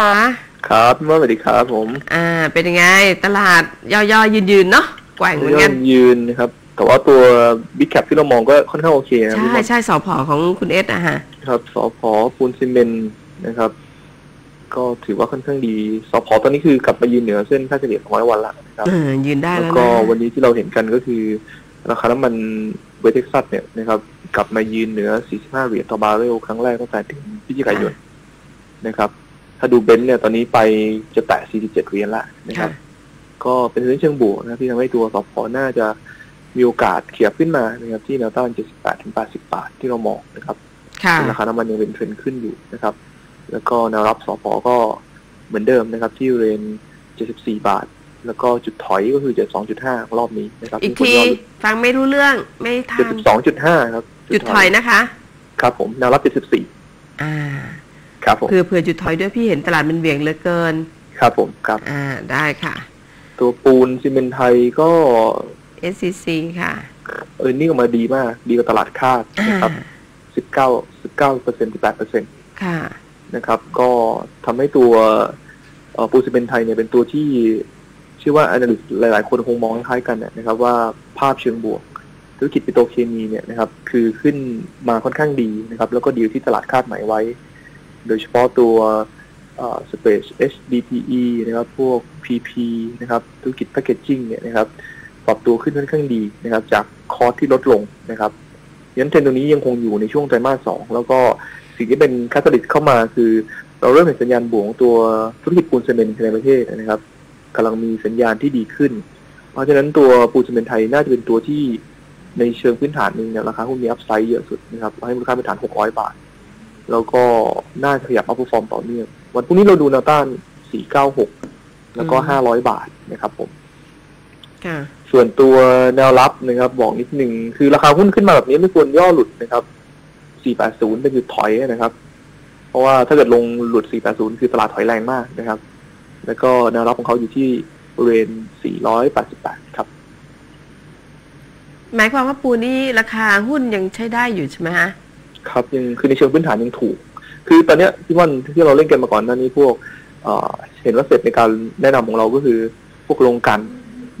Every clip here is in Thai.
คะครับพี่ว่าสวัสดีครับผม อ่า เป็นยังไง ตลาดย่อๆยืนๆเนาะแกว่งเหมือนยกัอนดยืนนะครับ แต่ว่าตัวบิ๊กแคปที่เรามองก็ค่อนข้างโอเคนะใช่พี่ว่าใช่สอพอของคุณเอสอะฮะ ครับสพปูนซีเมนต์นะครับ ก็ถือว่าค่อนข้างดีสพตอนนี้คือกลับมายืนเหนือเส้นค่าเฉลี่ย200วันละนะครับเออยืนได้แล้วแล้วก็นะวันนี้ที่เราเห็นกันก็คือ ราคาน้ำมันเวสเท็กซัสเนี่ยนะครับ กลับมายืนเหนือ 45 เหรียญต่อบาร์เรลครั้งแรกตั้งแต่ถึงพฤศจิกายนนะครับ ถ้าดูเบนซ์เนี่ยตอนนี้ไปจะแตะ 47 เหรียญละนะครับ ก็เป็นเรื่องเชิงบวกนะครับที่ทำให้ตัวสพน่าจะมีโอกาสเขียบขึ้นมานะครับที่แนวต้าน 78 ถึง 80 บาทที่เรามองนะครับค่ะซึ่งราคาน้ำมันยังเป็นเทรนด์ขึ้นอยู่นะครับ แล้วก็แนวรับสพก็เหมือนเดิมนะครับ ที่เรน 74 บาท แล้วก็จุดถอยก็คือ 72.5 รอบนี้นะครับ อีกมีคนทีย่อฟังไม่รู้เรื่องไม่ทัน72.5 ครับ จุดถอยนะคะ ครับผมแนวรับ 74อ่า ครับผมเผื่อเผื่อจุดถอยด้วยพี่เห็นตลาดมันเบี่ยงเหลือเกิน ครับผมครับ อ่าได้ค่ะ嗯ตัวปูนซีเมนต์ไทยก็ SCC ค่ะ เออนี่ออกมาดีมาก ดีกว่าตลาดคาดอ่านะครับ19 19เปอร์เซ็นต์18เปอร์เซ็นต์ค่ะนะครับ ก็ทำให้ตัวเอ่อปูนซีเมนต์ไทยเนี่ยเป็นตัวที่เชื่อว่า analyst หลาย ๆ คนคงมองคล้ายๆกันนะครับ ว่าภาพเชิงบวกธุรกิจปิโตรเคมีเนี่ยนะครับ คือขึ้นมาค่อนข้างดีนะครับ แล้วก็ดีลที่ตลาดคาดหมายไว้ โดยเฉพาะตัวเอ่อ Space HDPE นะครับ พวก PP นะครับ ธุรกิจแพคเกจจิ้งเนี่ยนะครับ ปรับตัวขึ้นค่อนข้างดีนะครับ จากคอร์สที่ลดลงนะครับยันเทรนด์ตัวนี้ยังคงอยู่ในช่วงไตรมาสสองแล้วก็สิ่งที่เป็นคาตาลิสเข้ามาคือ เราเริ่มเห็นสัญญาณบวกของตัวธุรกิจปูนซีเมนต์ในประเทศนะครับกำลังมีสัญญาณที่ดีขึ้น เพราะฉะนั้นตัวปูนซีเมนต์ไทยน่าจะเป็นตัวที่ในเชิงพื้นฐานหนึ่งเนี่ยราคาหุ้นมีอัพไซด์เยอะสุดนะครับให้มูลค่าเป็นฐาน 600 บาท แล้วก็น่าจะขยับอัพฟอร์มต่อเนื่องวันพรุ่งนี้เราดูแนวต้าน 496 แล้วก็อืม500 บาทนะครับผมค่ะส่วนตัวแนวรับนะครับ บอกนิดหนึ่งคือราคาหุ้นขึ้นมาแบบนี้ไม่ควรย่อหลุดนะครับ 480 เป็นจุดถอยนะครับ เพราะว่าถ้าเกิดลงหลุด 480 คือตลาดถอยแรงมากนะครับ แล้วก็แนวรับของเขาอยู่ที่บริเวณ 488 ครับ หมายความว่าปูนี่ราคาหุ้นยังใช้ได้อยู่ใช่ไหมฮะ ครับยังคือในเชิงพื้นฐานยังถูก คือตอนเนี้ยที่ว่าที่เราเล่นกันมาก่อนหน้านี้พวกเอ่อเห็นว่าเสร็จในการแนะนำของเราก็คือพวกโรงกลัน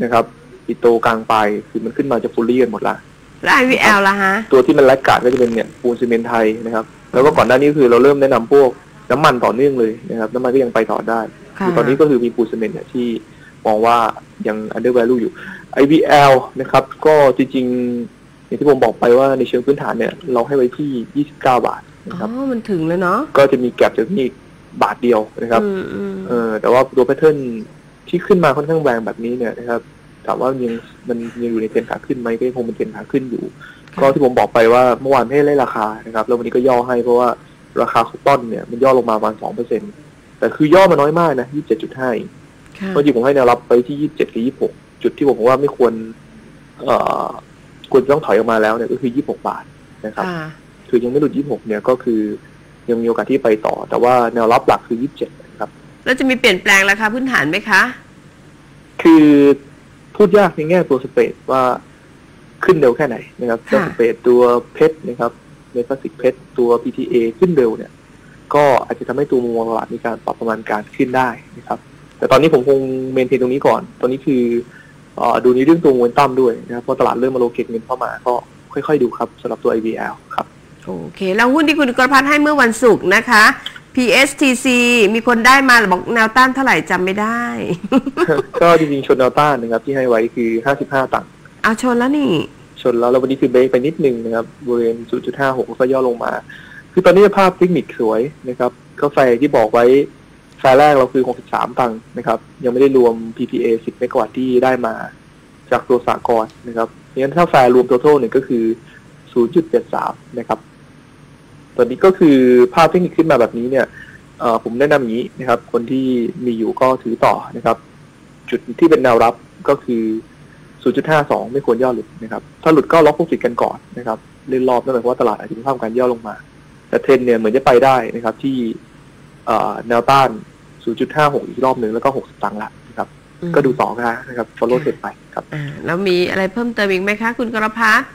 นะครับปิโตกลางปลายคือมันขึ้นมาจะฟูลลี่กันหมดละแล้ว IVL ล่ะฮะ ตัวที่มันแลกการ์ดก็จะเป็นเนี่ยปูนซีเมนต์ไทยนะครับ แล้วก็ก่อนหน้านี้คือเราเริ่มแนะนำพวกน้ำมันต่อเนื่องเลยนะครับ น้ำมันก็ยังไปต่อได้ค่ะคือตอนนี้ก็คือมีปูนซีเมนต์เนี่ยที่มองว่ายัง under value อยู่ IVL นะครับ ก็จริงๆ อย่างที่ผมบอกไปว่าในเชิงพื้นฐานเนี่ย เราให้ไว้ที่ 29 บาทนะอ๋ครับอมันถึงแล้วเนาะก็จะมีแก็บจากนี่บาทเดียวนะครับอืมอืมเออแต่ว่าตัวแพทเทิร์นที่ขึ้นมาค่อนข้างแรงแบบนี้เนี่ยนะครับถามว่ายังมันยังอยู่ในเทรนขาขึ้นไหมก็ยังคงเป็นเทรนขาขึ้นอยู่ค่ะก็ที่ผมบอกไปว่าเมื่อวานไม่ให้ไล่ราคานะครับแล้ววันนี้ก็ย่อให้เพราะว่าราคาของต้นเนี่ยมันย่อลงมาประมาณสองเปอร์เซ็นแต่คือย่อมาน้อยมากนะยี่สิบเจ็ดจุดห้าค่ะก็จริงผมให้แนวรับไปที่ยี่สิบเจ็ดกับยี่สิบหกจุดที่ผมว่าไม่ควร เอ่อ ควรจะต้องถอยออกมาแล้วเนี่ยก็คือยี่สิบหกบาทนะครับค่ะคือยังไม่หลุดยี่สิบหกเนี่ยก็คือยังมีโอกาสที่ไปต่อ แต่ว่าแนวรับหลักคือยี่สิบเจ็ดนะครับ แล้วจะมีเปลี่ยนแปลงราคาพื้นฐานไหมคะ คือพูดยากในแง่ตัวสเปซว่าขึ้นเร็วแค่ไหนนะครับค่ะตัวสเปซตัวเพชรนะครับเมทัลสิกเพชรตัว PTA ขึ้นเร็วเนี่ย ก็อาจจะทำให้ตัวมุมมองตลาดมีการปรับประมาณการขึ้นได้นะครับ แต่ตอนนี้ผมคงเมนเทนตรงนี้ก่อน ตอนนี้คือเออ ดูในเรื่องตัวโมเมนตัมด้วยนะครับเพราะตลาดเริ่มมาโลเกตเงินเข้ามาก็ค่อยๆดูครับสำหรับตัว IVL ครับโอเค แล้วหุ้นที่คุณกรพัฒน์ให้เมื่อวันศุกร์นะคะ PSTC มีคนได้มาบอกแนวต้านเท่าไหร่จำไม่ได้ ก็จริงๆชนแนวต้านนะครับที่ให้ไว้คือ 55 ตังค์เอาชนแล้วนี่ ชนแล้วแล้ววันนี้คือเบรกไปนิดนึงนะครับบริเวณ 0.56แล้วก็ย่อลงมา คือตอนนี้ภาพเทคนิคสวยนะครับ ก็ไฟที่บอกไว้ ไฟแรกเราคือ 63 ตังค์นะครับ ยังไม่ได้รวม PPA 10 เมกะวัตต์ที่ได้มาจากตัวสากลนะครับงั้นถ้าไฟรวม total เนี่ยก็คือ 0.73 นะครับตอนนี้ก็คือภาพเทคนิคขึ้นมาแบบนี้เนี่ยผมแนะนำอย่างนี้นะครับ คนที่มีอยู่ก็ถือต่อนะครับ จุดที่เป็นแนวรับก็คือ 0.52 ไม่ควรย่อหลุดนะครับ ถ้าหลุดก็ล็อกพวกสิทธิ์กันก่อนนะครับ เล่นรอบนั่นหมายความว่าตลาดอาจจะมีภาพการย่อลงมา แต่เทรนเนี่ยเหมือนจะไปได้นะครับที่ แนวต้าน 0.56 อีกรอบหนึ่งแล้วก็ 60ตังค์ละนะครับอืมก็ดูต่อกันนะครับ follow เทรนไปครับอ่าแล้วมีอะไรเพิ่มเติมอีกไหมคะ คุณกรพัฒน์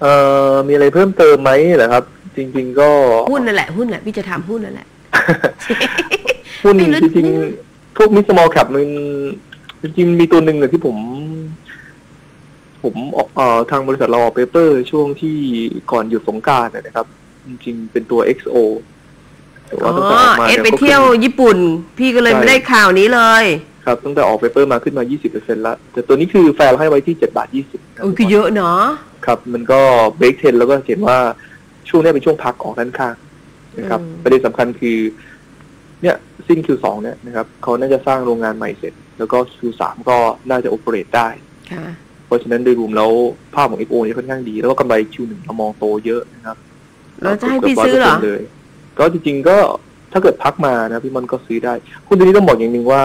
เอ่อมีอะไรเพิ่มเติมไหมเหรอครับ จริง ๆ ก็หุ้นนั่นแหละหุ้นแหละพี่จะถามหุ้นนั่นแหละหุ้นไม่รู้จริงๆพวกมิสมอลแคปมันจริงๆมีตัวหนึ่งอะที่ผม ผมออกเอ่อทางบริษัทเราออกเปเปอร์ช่วงที่ก่อนหยุดสงกรารนะครับ จริงๆ เป็นตัว XO แต่ อ๋ว่าอตั้งแต่ออกมาเอสเนี่ยไปก็ขึ้นเที่ยวญี่ปุ่น พี่ก็เลยใช่ไม่ได้ข่าวนี้เลยครับตั้งแต่ออกเปเปอร์มาขึ้นมา 20%แล้ว แต่ตัวนี้คือแฟร์ให้ไว้ที่ 7 บาท 20ครับโอ้ยคือเยอะเนาะครับ มันก็เบรกเทนแล้วก็เห็นว่าช่วงนี้เป็นช่วงพักออกด้านข้างนะครับอืมประเด็นสำคัญคือ เนี่ยสิ้น Q2 เนี่ยนะครับเขาน่าจะสร้างโรงงานใหม่เสร็จ แล้วก็ Q3 ก็น่าจะโอเปเรตได้ค่ะเพราะฉะนั้นโดยรวมแล้วภาพของ XO เนี่ยค่อนข้างดี แล้วก็กำไร Q1 เรามองโตเยอะนะครับแล้วจะให้พี่ซื้อเหรอ กืบ100%เลยก็จริง ๆ ก็ถ้าเกิดพักมานะพี่มันก็ซื้อได้หุ้นตัวนี้ต้องบอกอย่างหนึ่งว่า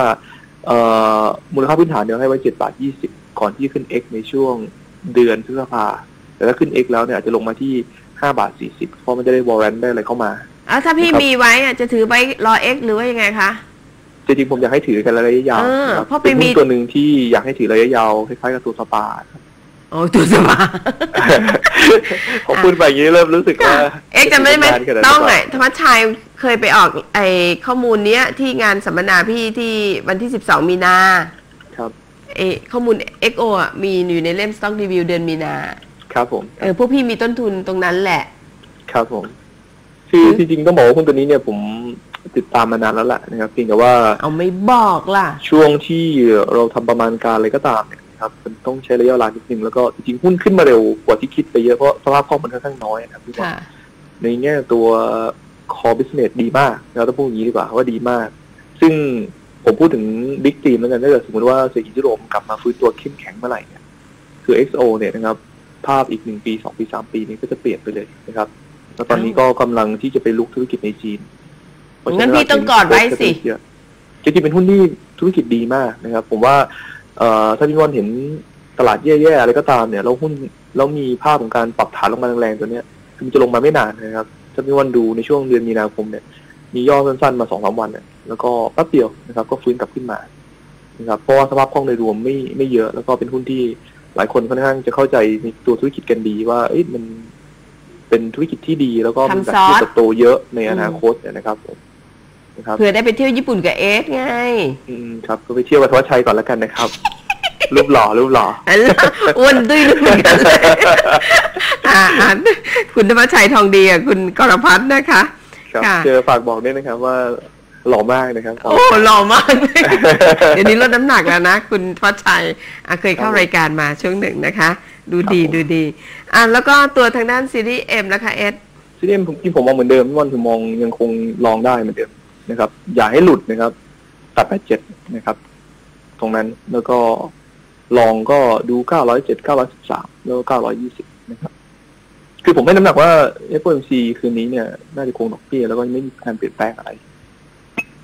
เอ่อมูลค่าพื้นฐานเดี๋ยวให้ไว้7บาท20ก่อนที่จะขึ้น X ในช่วงเดือนพฤษภาแต่ถ้าขึ้น X แล้วเนี่ยอาจจะลงมาที่5บาท40เพราะมันจะได้วอร์เรนได้อะไรเข้ามาแล้วถ้าพี่นะครับมีไว้อะจะถือไปรอเอ็กหรือว่ายังไงคะจริงๆผมอยากให้ถือกันระยะยาวเออนะครับเพราะไปเป็นหุ้มีนตัวหนึ่งที่อยากให้ถือระยะยาวคล้ายๆกับตัวสปาครับ โอ้ตัวสมาพอพูดไปอย่างนี้เริ่มรู้สึกว่า เอ็กจะไม่ไหมนานขนาดนั้นต้องหรืไงเปล่าธรรมชัยเคยไปออกไอข้อมูลเนี้ยที่งานสัมมนาพี่ที่วันที่12มีนา ครับเอข้อมูล XO อะมีอยู่ในเล่ม Stock Review เดือนมีนา ครับผม เออพวกพี่มีต้นทุนตรงนั้นแหละ ครับผมคือจริงๆต้องบอกว่าหุ้นตัวนี้เนี่ยผมติดตามมานานแล้วแหละนะครับเพียงแต่ว่า เอาไม่บอกล่ะ ช่วงที่เราทำประมาณการอะไรก็ตามเนี่ยนะ ครับมันต้องใช้ระยะเวลานิดนึงแล้วก็จริงๆหุ้นขึ้นมาเร็วกว่าที่คิดไปเยอะเพราะสภาพคล่องมันค่อนข้างน้อยนะครับพี่บอลค่ะในแง่ตัว core business ดีมากเราต้องพูดอย่างนี้ดีกว่าว่าดีมาก ซึ่งผมพูดถึง big team แล้วกันถ้าเกิดสมมติว่าเศรษฐกิจยุโรปกลับมาฟื้นตัวเข้มแข็งเมื่อไหร่เนี่ยคือ XO เนี่ยนะครับภาพอีกหนึ่งปีสองปีสามปีนี้ก็จะเปลี่ยนไปเลยนะครับแล้วตอนนี้ก็กำลังที่จะไปลุกธุรกิจในจีนเพราะฉะงั้นพี่ต้องกอดไว้สิเยอะจริงๆเป็นหุ้นที่ธุรกิจดีมากนะครับ ผมว่า เอ่อถ้าพี่วอนเห็นตลาดแย่ๆอะไรก็ตามเนี่ยแล้วหุ้นแล้วมีภาพของการปรับฐานลงมาแรงๆตัวเนี้ยคือมันจะลงมาไม่นานนะครับ ถ้าพี่วันดูในช่วงเดือนมีนาคมเนี่ย มีย่อสั้นๆมาสองสามวันเนี่ยแล้วก็แป๊บเดียวนะครับ ก็ฟื้นกลับขึ้นมานะครับเพราะว่าสภาพคล่องโดยรวมไม่ไม่เยอะแล้วก็เป็นหุ้นที่หลายคนค่อนข้างจะเข้าใจในตัวธุรกิจกันดีว่าเอ๊ะมันเป็นธุรกิจที่ดีแล้วก็มีทำการซอสเติบโตเยอะในอนาคตเนี่ยนะครับผม นะครับเผื่อได้ไปเที่ยวญี่ปุ่นกับเอสไงอืมครับก็ไปเที่ยวกับทวัชชัยก่อนแล้วกันนะครับ รูปหล่อรูปหล่ออันนั้นอ้วนดุยเหมือนกันเลยอ่าอ่าคุณธรรมชัยทองดีกับคุณกรพัฒน์นะคะครับค่ะเจอฝากบอกด้วยนะครับว่าหล่อมากนะครับ โอ้หล่อมาก เดี๋ยวนี้ลดน้ำหนักแล้วนะ คุณพัชชัยอะเคยเข้ารายการมาช่วงหนึ่งนะคะ ดูดีดูดี อะแล้วก็ตัวทางด้านซีรีส์เอ็มนะคะเอสซีรีส์ผมที่ผมมองเหมือนเดิมพี่วันคือมองยังคงลองได้เหมือนเดิม นะครับ อย่าให้หลุดนะครับตัดแปดเจ็ดนะครับ ตรงนั้นแล้วก็ลองก็ดูเก้าร้อยเจ็ดเก้าร้อยสิบสามแล้วก็เก้าร้อยยี่สิบนะครับ คือผมให้น้ำหนักว่า FOMC คืนนี้เนี่ย น่าจะคงดอกเบี้ยแล้วก็ไม่มีการเปลี่ยนแปลงอะไร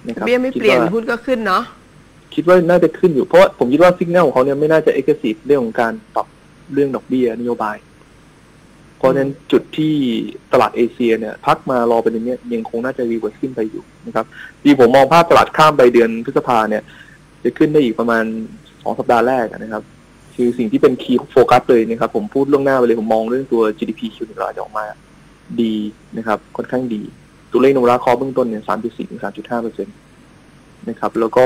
นะครับเบี้ยไม่เปลี่ยนคิดว่าหุ้นก็ขึ้นเนาะคิดว่าน่าจะขึ้นอยู่เพราะว่าผมคิดว่าสิกแนลของเขาเนี่ยไม่น่าจะเอ็กซ์ซีฟเรื่องของการปรับเรื่องดอกเบี้ยนโยบายเพ ราะฉะนั้นจุดที่ตลาดเอเชียเนี่ยพักมารอไปในเนี้ยยังคงน่าจะรีเวิร์สขึ้นไปอยู่นะครับดีผมมองภาพตลาดข้ามไปเดือนพฤษภาเนี่ย จะขึ้นได้อีกประมาณสองสัปดาห์แรกนะครับ คือสิ่งที่เป็นคีย์โฟกัสเลยนะครับ ผมพูดล่วงหน้าไปเลยผมมองเรื่องตัว GDP Q หนึ่งรายจะออกมาดีนะครับ ค่อนข้างดี ตัวเลขโนราคอเบื้องต้นเนี่ยสามจุดสี่ถึงสามจุดห้าเปอร์เซ็นต์นะครับ แล้วก็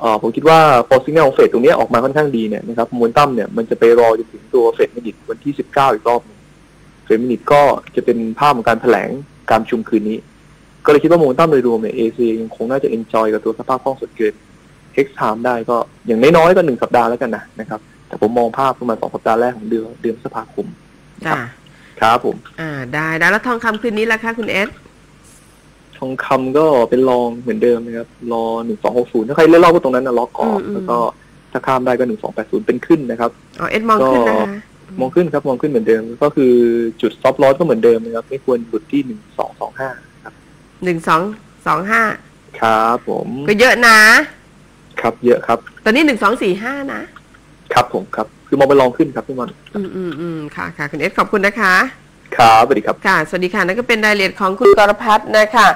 เออผมคิดว่าพอสิงเกิลเฟดตรงนี้ออกมาค่อนข้างดีเนี่ยนะครับมวลตั้มเนี่ยมันจะไปรอจนถึงตัวเฟดมินิทวันที่สิบเก้าอีกรอบนึง เฟดมินิทก็จะเป็นภาพของการแถลงการประชุมคืนนี้ ก็เลยคิดว่ามวลตั้มโดยรวมเนี่ยเอเชียยังคงน่าจะเอนจอยกับตัวสภาพคล่องส่วนเกิน X time ได้ก็อย่างน้อยๆก็หนึ่งสัปดาห์แล้วกันนะนะครับแต่ผมมองภาพประมาณสองสัปดาห์แรกของเดือนเดือนพฤษภาคมจ้าครับผมอ่าได้ได้แล้วทองคำคืนนี้ละคะคุณเอสทองคำก็เป็นรองเหมือนเดิมนะครับรอหนึ่งสองหกศูนย์ถ้าใครเล่นรอบก็ตรงนั้นนะล็อกก่อนแล้วก็ถ้าข้ามได้ก็หนึ่งสองแปดศูนย์เป็นขึ้นนะครับอ๋อเอสมองขึ้นนะคะ มองขึ้นครับมองขึ้นเหมือนเดิม ก็คือจุดซอฟต์ลอสก็เหมือนเดิมนะครับ ไม่ควรหลุดที่หนึ่งสองสองห้าครับหนึ่งสองสองห้าครับผม ก็เยอะนะ ครับเยอะครับ ตอนนี้หนึ่งสองสี่ห้านะครับผมครับ คือมองเป็นรองขึ้นครับพี่มอนอืมอืมอืมค่ะค่ะคุณเอสขอบคุณนะคะ ครับสวัสดีครับค่ะสวัสดีค่ะนั่นก็เป็นรายละเอียดของคุณกรพัฒน์นะคะ